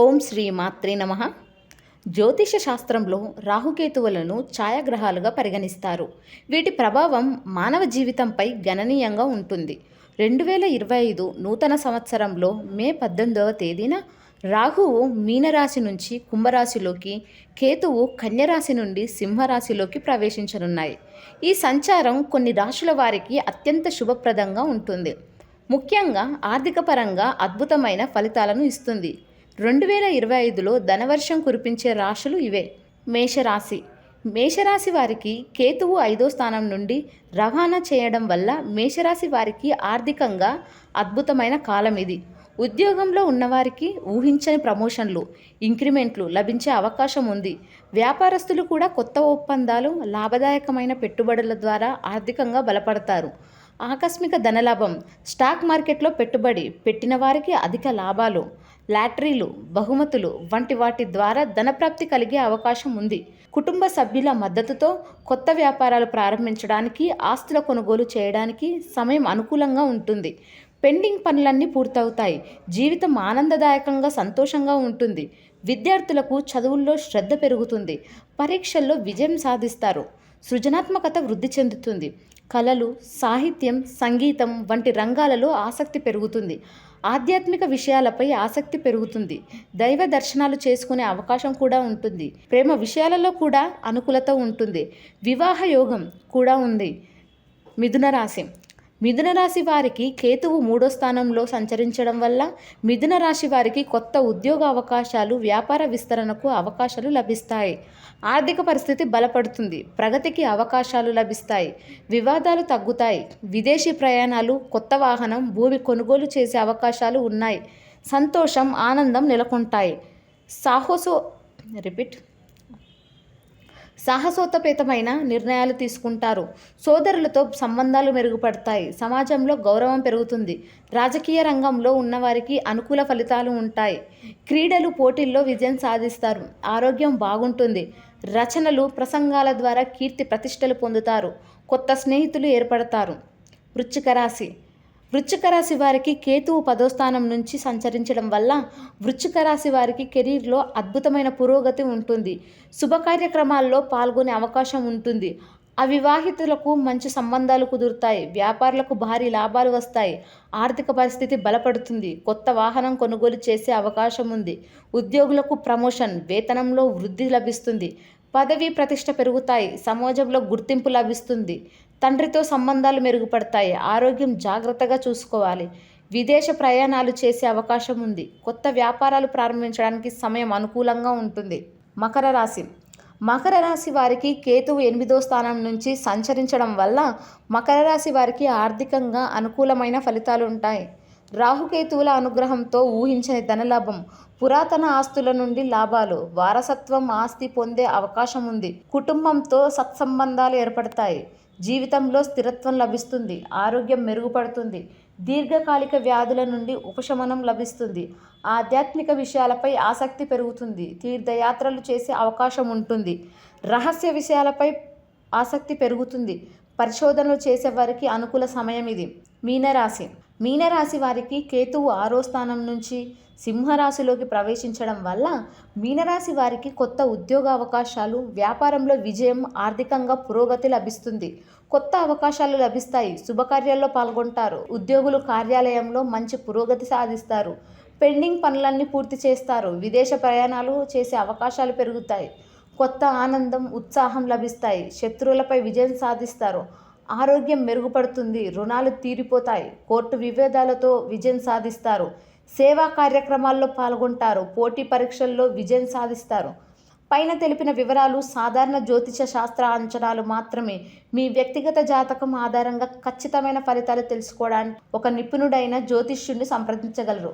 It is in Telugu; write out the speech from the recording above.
ఓం శ్రీ మాత్రే నమ. జ్యోతిష శాస్త్రంలో రాహుకేతువులను ఛాయాగ్రహాలుగా పరిగణిస్తారు. వీటి ప్రభావం మానవ జీవితంపై గణనీయంగా ఉంటుంది. రెండు వేల ఇరవై ఐదు నూతన సంవత్సరంలో మే పద్దెనిమిదవ తేదీన రాహువు మీనరాశి నుంచి కుంభరాశిలోకి కేతువు కన్యరాశి నుండి సింహరాశిలోకి ప్రవేశించనున్నాయి. ఈ సంచారం కొన్ని రాశుల వారికి అత్యంత శుభప్రదంగా ఉంటుంది. ముఖ్యంగా ఆర్థికపరంగా అద్భుతమైన ఫలితాలను ఇస్తుంది. రెండు వేల ఇరవై ఐదులో ధనవర్షం కురిపించే రాశులు ఇవే. మేషరాశి. మేషరాశి వారికి కేతువు ఐదో స్థానం నుండి రవాణా చేయడం వల్ల మేషరాశి వారికి ఆర్థికంగా అద్భుతమైన కాలం ఇది. ఉద్యోగంలో ఉన్నవారికి ఊహించని ప్రమోషన్లు ఇంక్రిమెంట్లు లభించే అవకాశం ఉంది. వ్యాపారస్తులు కూడా కొత్త ఒప్పందాలు లాభదాయకమైన పెట్టుబడుల ద్వారా ఆర్థికంగా బలపడతారు. ఆకస్మిక ధనలాభం స్టాక్ మార్కెట్లో పెట్టుబడి పెట్టిన వారికి అధిక లాభాలు. లాటరీలు బహుమతులు వంటి వాటి ద్వారా ధనప్రాప్తి కలిగే అవకాశం ఉంది. కుటుంబ సభ్యుల మద్దతుతో కొత్త వ్యాపారాలు ప్రారంభించడానికి ఆస్తుల కొనుగోలు చేయడానికి సమయం అనుకూలంగా ఉంటుంది. పెండింగ్ పనులన్నీ పూర్తవుతాయి. జీవితం ఆనందదాయకంగా సంతోషంగా ఉంటుంది. విద్యార్థులకు చదువుల్లో శ్రద్ధ పెరుగుతుంది. పరీక్షల్లో విజయం సాధిస్తారు. సృజనాత్మకత వృద్ధి చెందుతుంది. కళలు సాహిత్యం సంగీతం వంటి రంగాలలో ఆసక్తి పెరుగుతుంది. ఆధ్యాత్మిక విషయాలపై ఆసక్తి పెరుగుతుంది. దైవ దర్శనాలు చేసుకునే అవకాశం కూడా ఉంటుంది. ప్రేమ విషయాలలో కూడా అనుకూలత ఉంటుంది. వివాహ యోగం కూడా ఉంది. మిథున రాశి. మిథున రాశి వారికి కేతువు మూడో స్థానంలో సంచరించడం వల్ల మిథున రాశి వారికి కొత్త ఉద్యోగ అవకాశాలు వ్యాపార విస్తరణకు అవకాశాలు లభిస్తాయి. ఆర్థిక పరిస్థితి బలపడుతుంది. ప్రగతికి అవకాశాలు లభిస్తాయి. వివాదాలు తగ్గుతాయి. విదేశీ ప్రయాణాలు కొత్త వాహనం భూమి కొనుగోలు చేసే అవకాశాలు ఉన్నాయి. సంతోషం ఆనందం నెలకొంటాయి. సాహసో రిపీట్. సాహసోత్తపేతమైన నిర్ణయాలు తీసుకుంటారు. సోదరులతో సంబంధాలు మెరుగుపడతాయి. సమాజంలో గౌరవం పెరుగుతుంది. రాజకీయ రంగంలో ఉన్నవారికి అనుకూల ఫలితాలు ఉంటాయి. క్రీడలు పోటీల్లో విజయం సాధిస్తారు. ఆరోగ్యం బాగుంటుంది. రచనలు ప్రసంగాల ద్వారా కీర్తి ప్రతిష్టలు పొందుతారు. కొత్త స్నేహితులు ఏర్పడతారు. వృచ్చిక రాశి. వృచ్చిక రాశి వారికి కేతువు పదో స్థానం నుంచి సంచరించడం వల్ల వృచ్చిక రాశి వారికి కెరీర్లో అద్భుతమైన పురోగతి ఉంటుంది. శుభ కార్యక్రమాల్లో పాల్గొనే అవకాశం ఉంటుంది. అవివాహితులకు మంచి సంబంధాలు కుదురుతాయి. వ్యాపారులకు భారీ లాభాలు వస్తాయి. ఆర్థిక పరిస్థితి బలపడుతుంది. కొత్త వాహనం కొనుగోలు చేసే అవకాశం ఉంది. ఉద్యోగులకు ప్రమోషన్ వేతనంలో వృద్ధి లభిస్తుంది. పదవి ప్రతిష్ట పెరుగుతాయి. సమాజంలో గుర్తింపు లభిస్తుంది. తండ్రితో సంబంధాలు మెరుగుపడతాయి. ఆరోగ్యం జాగ్రత్తగా చూసుకోవాలి. విదేశ ప్రయాణాలు చేసే అవకాశం ఉంది. కొత్త వ్యాపారాలు ప్రారంభించడానికి సమయం అనుకూలంగా ఉంటుంది. మకర రాశి. మకర రాశి వారికి కేతువు ఎనిమిదో స్థానం నుంచి సంచరించడం వల్ల మకర రాశి వారికి ఆర్థికంగా అనుకూలమైన ఫలితాలు ఉంటాయి. రాహుకేతువుల అనుగ్రహంతో ఊహించని ధనలాభం పురాతన ఆస్తుల నుండి లాభాలు వారసత్వం ఆస్తి పొందే అవకాశం ఉంది. కుటుంబంతో సత్సంబంధాలు ఏర్పడతాయి. జీవితంలో స్థిరత్వం లభిస్తుంది. ఆరోగ్యం మెరుగుపడుతుంది. దీర్ఘకాలిక వ్యాధుల నుండి ఉపశమనం లభిస్తుంది. ఆధ్యాత్మిక విషయాలపై ఆసక్తి పెరుగుతుంది. తీర్థయాత్రలు చేసే అవకాశం ఉంటుంది. రహస్య విషయాలపై ఆసక్తి పెరుగుతుంది. పరిశోధనలు చేసేవారికి అనుకూల సమయం ఇది. మీనరాశి మీనరాశి వారికి కేతువు ఆరో స్థానం నుంచి సింహరాశిలోకి ప్రవేశించడం వల్ల మీనరాశి వారికి కొత్త ఉద్యోగ అవకాశాలు వ్యాపారంలో విజయం ఆర్థికంగా పురోగతి లభిస్తుంది. కొత్త అవకాశాలు లభిస్తాయి. శుభకార్యాల్లో పాల్గొంటారు. ఉద్యోగులు కార్యాలయంలో మంచి పురోగతి సాధిస్తారు. పెండింగ్ పనులన్నీ పూర్తి చేస్తారు. విదేశ ప్రయాణాలు చేసే అవకాశాలు పెరుగుతాయి. కొత్త ఆనందం ఉత్సాహం లభిస్తాయి. శత్రువులపై విజయం సాధిస్తారు. ఆరోగ్యం మెరుగుపడుతుంది రుణాలు తీరిపోతాయి. కోర్టు విభేదాలతో విజయం సాధిస్తారు. సేవా కార్యక్రమాల్లో పాల్గొంటారు. పోటీ పరీక్షల్లో విజయం సాధిస్తారు. పైన తెలిపిన వివరాలు సాధారణ జ్యోతిష శాస్త్ర అంచనాలు మాత్రమే. మీ వ్యక్తిగత జాతకం ఆధారంగా ఖచ్చితమైన ఫలితాలు తెలుసుకోవడానికి ఒక నిపుణుడైన జ్యోతిష్యుడిని సంప్రదించగలరు.